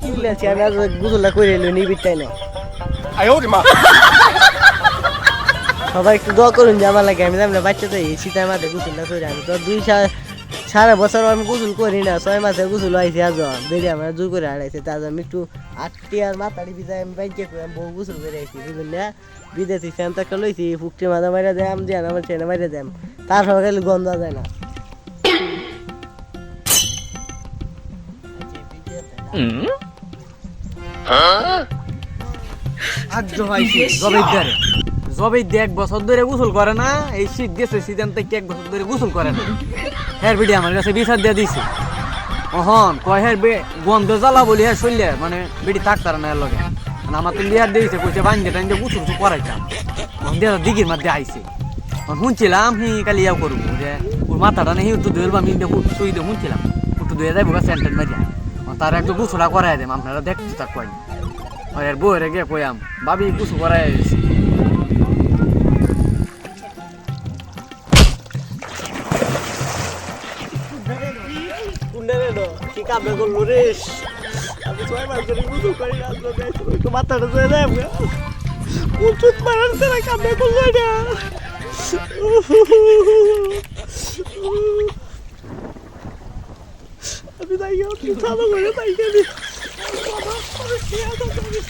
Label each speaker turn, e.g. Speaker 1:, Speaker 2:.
Speaker 1: কি বলেছি আমি আজ গুজলা করে এলো নিবিড়টাই না? সবাই একটু দোয়া করুন যে আমার লাগে আমি জানলে বাচ্চা তো এই শীতের মাঝে গুজলা করে আমি তো দুই সারা বছর আমি গোসল করি না ছয় মাসে গোসল হয়েছে আজ বেরিয়ে আমার জোর করে হারাইছে তার আমি একটু আটটি আর মাথাটি বিদায় আমি বাইকে করে আমি বউ গোসল করে আইছি বুঝলেন না? বিদেশি ফ্যান তো একটা লইছি ফুকটি মাথা মারা দেয় আমি দিয়ে আমার ছেলে মারা দেয়। তার সঙ্গে গন্ধ যায় না।
Speaker 2: এক বছর ধরে গোসল করে না, এই গেছে থেকে এক বছর ধরে গোসল করে না? আমার কয় গন্ধ মানে না এর লগে। মানে আমার তো কইছে দিয়ে দিঘির মধ্যে আইছে। শুনছিলাম হি কালি ইয়াও করব, যে ওর মাথাটা নেই উত্তর ধুয়ে আমি শুই শুনছিলাম। উত্তর ধুয়ে যাইব সেন্টার মারিয়া তার একটু গোসলা করাই দেম, আপনারা দেখতে তাক কয় আর বউয়ের গিয়ে কইয়াম ভাবি কিছু করাই
Speaker 1: কামে করল রে আমি ছয় মাস ধরে গোসল করি একটু মাথাটা ধুয়ে দেয় উঠুত মারার সেরা কামে করল না আমি তাই চালু করে তাই গেলি কি আদর করি